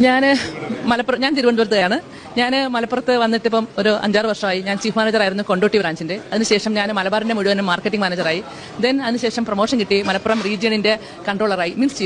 ഞാൻ മലപ്പുറം ഞാൻ തിരുവനന്തപുരത്തെയാണ് ഞാൻ മലപ്പുറത്ത് വന്നിട്ട് ഇപ്പം ഒരു അഞ്ചാറ് വർഷമായി. ഞാൻ ചീഫ് മാനേജർ ആയിരുന്നു കൊണ്ടോട്ടി ബ്രാഞ്ചിന്റെ. അതിനുശേഷം ഞാൻ മലബാറിന്റെ മുഴുവനും മാർക്കറ്റിംഗ് മാനേജറായി. ദെൻ അതിനുശേഷം പ്രൊമോഷൻ കിട്ടി. മലപ്പുറം റീജിയണിന്റെ കൺട്രോളറായി മീൻസ്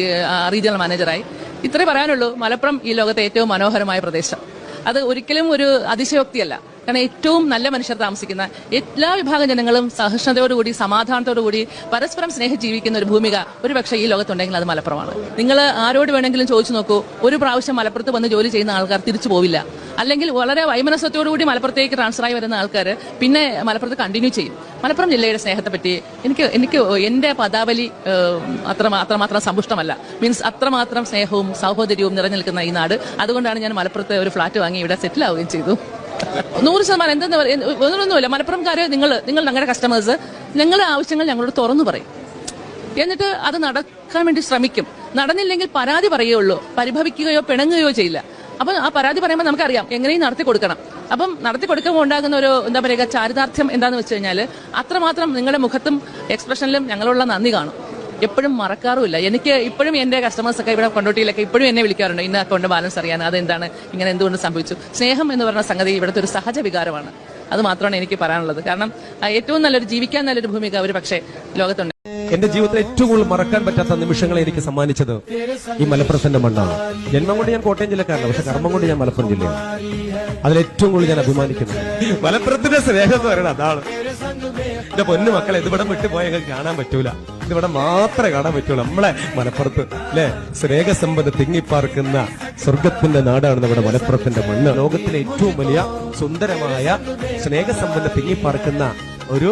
റീജിയണൽ മാനേജറായി ഇത്രേ പറയാനുള്ളൂ. മലപ്പുറം ഈ ലോകത്തെ ഏറ്റവും മനോഹരമായ പ്രദേശം. അത് ഒരിക്കലും ഒരു അതിശയോക്തിയല്ല. കാരണം ഏറ്റവും നല്ല മനുഷ്യർ താമസിക്കുന്ന എല്ലാ വിഭാഗം ജനങ്ങളും സഹിഷ്ണുതയോടുകൂടി സമാധാനത്തോടുകൂടി പരസ്പരം സ്നേഹം ജീവിക്കുന്ന ഒരു ഭൂമിക ഒരു പക്ഷേ ഈ ലോകത്തുണ്ടെങ്കിൽ അത് മലപ്പുറമാണ്. നിങ്ങൾ ആരോട് വേണമെങ്കിലും ചോദിച്ചു നോക്കൂ. ഒരു പ്രാവശ്യം മലപ്പുറത്ത് വന്ന് ജോലി ചെയ്യുന്ന ആൾക്കാർ തിരിച്ചു പോവില്ല. അല്ലെങ്കിൽ വളരെ വൈമനസ്യത്തോടുകൂടി മലപ്പുറത്തേക്ക് ട്രാൻസ്ഫർ ആയി വരുന്ന ആൾക്കാർ പിന്നെ മലപ്പുറത്ത് കണ്ടിന്യൂ ചെയ്യും. മലപ്പുറം ജില്ലയുടെ സ്നേഹത്തെ പറ്റി എനിക്ക് എനിക്ക് എന്റെ പദാവലി അത്ര അത്രമാത്രം സമ്പുഷ്ടമല്ല. മീൻസ് അത്രമാത്രം സ്നേഹവും സൗഹോദര്യവും നിറഞ്ഞു നിൽക്കുന്ന ഈ നാട്. അതുകൊണ്ടാണ് ഞാൻ മലപ്പുറത്ത് ഒരു ഫ്ലാറ്റ് വാങ്ങി ഇവിടെ സെറ്റിൽ ആവുകയും ചെയ്തു. നൂറ് ശതമാനം എന്തെന്ന് ഒന്നുമില്ല മലപ്പുറംകാര് നിങ്ങൾ നിങ്ങൾ ഞങ്ങളുടെ കസ്റ്റമേഴ്സ് ഞങ്ങളുടെ ആവശ്യങ്ങൾ ഞങ്ങളോട് തുറന്നു പറയും. എന്നിട്ട് അത് നടക്കാൻ വേണ്ടി ശ്രമിക്കും. നടന്നില്ലെങ്കിൽ പരാതി പറയുകയുള്ളൂ. പരിഭവിക്കുകയോ പിണങ്ങുകയോ ചെയ്യില്ല. അപ്പൊ ആ പരാതി പറയുമ്പോൾ നമുക്കറിയാം എങ്ങനെയും നടത്തി കൊടുക്കണം. അപ്പം നടത്തി കൊടുക്കുമ്പോൾ ഉണ്ടാകുന്ന ഒരു എന്താ പറയുക ചാരിതാർത്ഥ്യം എന്താന്ന് വെച്ച് കഴിഞ്ഞാൽ അത്രമാത്രം നിങ്ങളുടെ മുഖത്തും എക്സ്പ്രഷനിലും ഞങ്ങളുള്ള നന്ദി കാണും. എപ്പോഴും മറക്കാറുമില്ല. എനിക്ക് ഇപ്പോഴും എന്റെ കസ്റ്റമേഴ്സ് ഒക്കെ ഇവിടെ കൊണ്ടോട്ടിയിലൊക്കെ ഇപ്പോഴും എന്നെ വിളിക്കാറുണ്ട്. ഇന്ന് അക്കൗണ്ട് ബാലൻസ് അറിയാൻ അതെന്താണ് ഇങ്ങനെ എന്തുകൊണ്ട് സംഭവിച്ചു? സ്നേഹം എന്ന് പറഞ്ഞ സംഗതി ഇവിടുത്തെ ഒരു സഹജ വികാരമാണ്. അത് മാത്രമാണ് എനിക്ക് പറയാനുള്ളത്. കാരണം ഏറ്റവും നല്ലൊരു ജീവിക്കാൻ നല്ലൊരു ഭൂമിക അവർ പക്ഷേ ലോകത്തുണ്ട്. എന്റെ ജീവിതത്തിൽ ഏറ്റവും കൂടുതൽ മറക്കാൻ പറ്റാത്ത നിമിഷങ്ങളെ എനിക്ക് സമ്മാനിച്ചത് ഈ മലപ്പുറത്തിന്റെ മണ്ണാണ്. ജന്മം കൊണ്ട് ഞാൻ കോട്ടയം ജില്ലക്കാരനാണ്. പക്ഷെ കർമ്മം കൊണ്ട് ഞാൻ മലപ്പുറം ജില്ലയാണ്. അതിൽ ഏറ്റവും കൂടുതൽ ഞാൻ അഭിമാനിക്കുന്നു മലപ്പുറത്തിന്റെ സ്നേഹം എന്ന് പറയുന്നത് അതാണ്. എന്റെ പൊന്നു മക്കളെ ഇതിവിടെ വിട്ടുപോയെങ്കിൽ കാണാൻ പറ്റൂല. ഇതിവിടെ മാത്രമേ കാണാൻ പറ്റുള്ളൂ. നമ്മളെ മലപ്പുറത്ത് അല്ലെ? സ്നേഹസമ്പത്ത് തിങ്ങിപ്പാർക്കുന്ന സ്വർഗത്തിന്റെ നാടാണ് നമ്മുടെ മലപ്പുറത്തിന്റെ മണ്ണ്. ലോകത്തിലെ ഏറ്റവും വലിയ സുന്ദരമായ സ്നേഹസമ്പന്ന തിങ്ങിപ്പാർക്കുന്ന ഒരു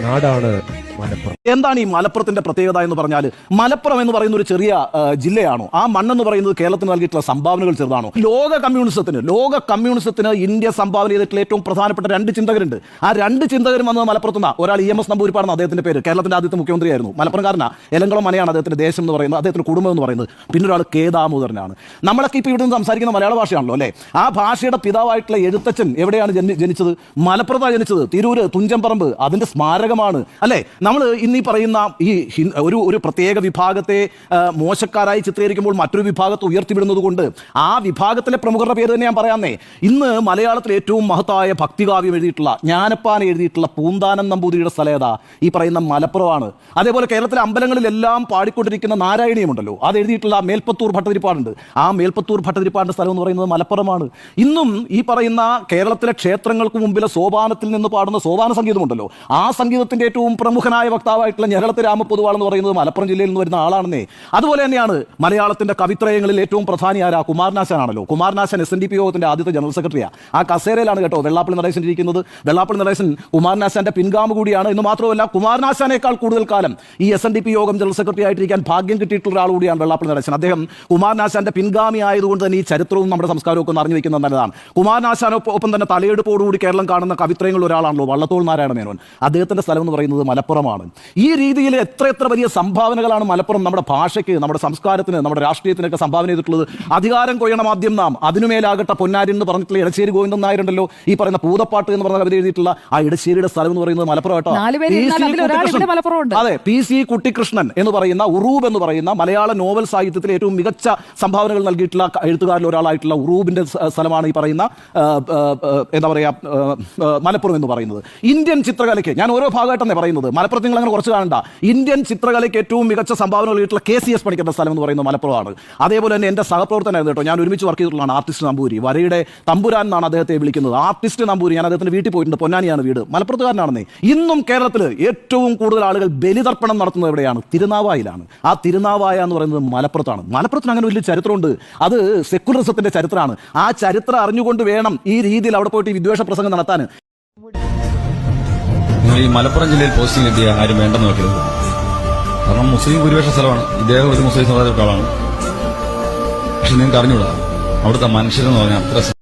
നാടാണ് എന്താണ് ഈ മലപ്പുറത്തിന്റെ പ്രത്യേകത എന്ന് പറഞ്ഞാൽ മലപ്പുറം എന്ന് പറയുന്ന ഒരു ചെറിയ ജില്ലയാണോ? ആ മണ്ണെന്ന് പറയുന്നത് കേരളത്തിന് നൽകിയിട്ടുള്ള സംഭാവനകൾ ചെറുതാണോ? ലോക കമ്മ്യൂണിസത്തിന് ലോക കമ്മ്യൂണിസത്തിന് ഇന്ത്യ സംഭാവന ചെയ്തിട്ടുള്ള ഏറ്റവും പ്രധാനപ്പെട്ട രണ്ട് ചിന്തകരുണ്ട്. ആ രണ്ട് ചിന്തകരും വന്നത് മലപ്പുറത്തുനിന്ന്. ഒരാൾ ഇ എം എസ് നമ്പൂരിപ്പാടാണ് അദ്ദേഹത്തിന്റെ പേര്. കേരളത്തിന്റെ ആദ്യത്തെ മുഖ്യമന്ത്രിയായിരുന്നു. മലപ്പുറംകാരനാ. എലങ്കളം മനയാണ് അദ്ദേഹത്തിന്റെ ദേശം എന്ന് പറയുന്നത് അദ്ദേഹത്തിന്റെ കുടുംബം എന്ന് പറയുന്നത്. പിന്നെ ഒരാൾ കെ ദാമോദരനാണ്. നമ്മളൊക്കെ ഇപ്പോൾ ഇവിടെ നിന്ന് സംസാരിക്കുന്ന മലയാള ഭാഷയാണല്ലോ അല്ലേ? ആ ഭാഷയുടെ പിതാവായിട്ടുള്ള എഴുത്തച്ഛൻ എവിടെയാണ് ജനിച്ചത്? മലപ്പുറത്താണ് ജനിച്ചത്. തിരൂര് തുഞ്ചംപറമ്പ് അതിന്റെ സ്മാരകമാണ്. അല്ലെ? നമ്മൾ ഇന്ന് ഈ പറയുന്ന ഈ ഒരു ഒരു പ്രത്യേക വിഭാഗത്തെ മോശക്കാരായി ചിത്രീകരിക്കുമ്പോൾ മറ്റൊരു വിഭാഗത്തെ ഉയർത്തിവിടുന്നത് കൊണ്ട് ആ വിഭാഗത്തിലെ പ്രമുഖരുടെ പേര് തന്നെ ഞാൻ പറയാന്നേ. ഇന്ന് മലയാളത്തിലെ ഏറ്റവും മഹത്തായ ഭക്തികാവ്യം എഴുതിയിട്ടുള്ള ജ്ഞാനപ്പാൻ എഴുതിയിട്ടുള്ള പൂന്താനം നമ്പൂതിരിയുടെ സ്ഥലേതാ ഈ പറയുന്ന മലപ്പുറമാണ്. അതേപോലെ കേരളത്തിലെ അമ്പലങ്ങളിലെല്ലാം പാടിക്കൊണ്ടിരിക്കുന്ന നാരായണീയമുണ്ടല്ലോ. അത് എഴുതിയിട്ടുള്ള മേൽപ്പത്തൂർ ഭട്ടതിരിപ്പാടുണ്ട്. ആ മേൽപ്പത്തൂർ ഭട്ടതിരിപ്പാടിന്റെ സ്ഥലം എന്ന് പറയുന്നത് മലപ്പുറമാണ്. ഇന്നും ഈ പറയുന്ന കേരളത്തിലെ ക്ഷേത്രങ്ങൾക്ക് മുമ്പിലെ സോപാനത്തിൽ നിന്ന് പാടുന്ന സോപാന സംഗീതമുണ്ടല്ലോ. ആ സംഗീതത്തിന്റെ ഏറ്റവും പ്രമുഖനായ വക്താവായിട്ടുള്ള ഞെരളത്ത് രാമപൊതുവാൾ എന്ന് പറയുന്നത് മലപ്പുറം ജില്ലയിൽ നിന്ന് വരുന്ന ആളാണെന്നേ. അതുപോലെ തന്നെയാണ് മലയാളത്തിന്റെ കവിത്രയങ്ങളിൽ ഏറ്റവും പ്രധാനി കുമാരനാശാനാണല്ലോ. Kumaranasan S N D P യോഗത്തിന്റെ ആദ്യത്തെ ജനറൽ സെക്രട്ടറിയാണ് ആ കസേരയിലാണ് കേട്ടോ വെള്ളാപ്പള്ളി നടേശൻ ഇരിക്കുന്നത് വെള്ളാപ്പള്ളി നടേശൻ കുമാരനാശാന്റെ പിൻഗാമ കൂടിയാണ്. എന്ന് മാത്രമല്ല കുമാരനാശാനേക്കാൾ കൂടുതൽ കാലം ഈ S N D P Yogam general secretary ആയിട്ടിരിക്കാൻ ഭാഗ്യം കിട്ടിയിട്ടുള്ള ഒരാൾ കൂടിയാണ് വെള്ളാപ്പള്ളി നടേശൻ. അദ്ദേഹം കുമാരനാശാന്റെ പിൻഗാമി ആയതുകൊണ്ട് തന്നെ ഈ ചരിത്രവും നമ്മുടെ സംസ്കാരവും ഒക്കെ അറിഞ്ഞു വെക്കുന്നത് നല്ലതാണ്. കുമാരനാശാനൊപ്പം തന്നെ തലയെടുപ്പോടുകൂടി കേരളം കാണുന്ന കവിത്രയങ്ങളിൽ ഒരാളാണല്ലോ വള്ളത്തോൾ നാരായണ മേനോൻ അദ്ദേഹത്തിന്റെ സ്ഥലം എന്ന് പറയുന്നത് മലപ്പുറമാണ് ഈ രീതിയിൽ എത്ര എത്ര വലിയ സംഭാവനകളാണ് മലപ്പുറം നമ്മുടെ ഭാഷയ്ക്ക് നമ്മുടെ സംസ്കാരത്തിന് നമ്മുടെ രാഷ്ട്രീയത്തിനൊക്കെ സംഭാവന ചെയ്തിട്ടുള്ളത്. അധികാരം കൊയ്യണം ആദ്യം നാം. അതിനുമേലാകട്ടെ പൊന്നാരി എന്ന് പറഞ്ഞിട്ടുള്ള ഇടശ്ശേരി ഗോവിന്ദൻ നായരുണ്ടല്ലോ ഈ പറയുന്ന പൂതപ്പാട്ട് എന്ന് പറഞ്ഞ കവിത എഴുതിയിട്ടുള്ള ആ ഇടശ്ശേരിയുടെ സ്ഥലം എന്ന് പറയുന്നത് മലപ്പുറം കേട്ടോ. അതെ പി സി കുട്ടിക്കൃഷ്ണൻ എന്ന് പറയുന്ന ഉറൂബ് എന്ന് പറയുന്ന മലയാള നോവൽ സാഹിത്യത്തിലെ ഏറ്റവും മികച്ച സംഭാവനകൾ നൽകിയിട്ടുള്ള എഴുത്തുകാരിൽ ഒരാളായിട്ടുള്ള ഉറൂബിന്റെ സ്ഥലമാണ് ഈ പറയുന്ന എന്താ പറയാ ആ, ആ, മലപ്പുറം എന്ന് പറയുന്നത്. ഇന്ത്യൻ ചിത്രകലയ്ക്ക് ഞാൻ ഓരോ ഭാഗമായിട്ടാണ് പറയുന്നത്. മലപ്പുറത്ത് നിങ്ങൾ അങ്ങനെ കുറച്ച് കാണണ്ട. ഇന്ത്യൻ ചിത്രകലയ്ക്ക് ഏറ്റവും മികച്ച സംഭാവന നൽകിയിട്ടുള്ള കെ സി എസ് പണിക്കുന്ന സ്ഥലം എന്ന് പറയുന്നത് മലപ്പുറമാണ്. അതേപോലെ തന്നെ എന്റെ സഹപ്രവർത്തനായിരുന്നു കേട്ടോ. ഞാൻ ഒരുമിച്ച് വർക്ക് ചെയ്തിട്ടുള്ളതാണ് ആർട്ടിസ്റ്റ് നമ്പൂരി. വരയുടെ തമ്പുരാൻ എന്നാണ് അദ്ദേഹത്തെ വിളിക്കുന്നത്. ആർട്ടിസ്റ്റ് നമ്പൂരി. ഞാൻ അദ്ദേഹത്തിന്റെ വീട്ടിൽ പോയിട്ടുണ്ട്. പൊന്നാനിയാണ് വീട്. മലപ്പുറത്തുകാരനാണെന്നേ. ഇന്നും കേരളത്തിൽ ഏറ്റവും കൂടുതൽ ആളുകൾ ബലിതർപ്പണം നടത്തുന്നത് എവിടെയാണ്? തിരുനാവായിലാണ്. ആ തിരുനാവായ എന്ന് പറയുന്നത് മലപ്പുറത്താണ്. മലപ്പുറത്തിന് അങ്ങനെ വലിയ ചരിത്രമുണ്ട്. അത് സെക്യുലറിസത്തിന്റെ ചരിത്രമാണ്. ആ ചരിത്രം അറിഞ്ഞുകൊണ്ട് വേണം ഈ രീതിയിൽ അവിടെ പോയിട്ട് വിദ്വേഷ പ്രസംഗം നടത്താൻ. ഈ മലപ്പുറം ജില്ലയിൽ പോസ്റ്റിംഗ് എത്തിയ ആരും വേണ്ടെന്ന് വെക്കരുത് കാരണം മുസ്ലിം ഭൂരിപക്ഷ സ്ഥലമാണ്. ഇദ്ദേഹം ഒരു മുസ്ലിം സമുദായത്തിൽ ആളാണ് പക്ഷെ നിങ്ങൾക്ക് അറിഞ്ഞുകൂടാ. അവിടുത്തെ മനുഷ്യരെന്ന് പറഞ്ഞാൽ അത്ര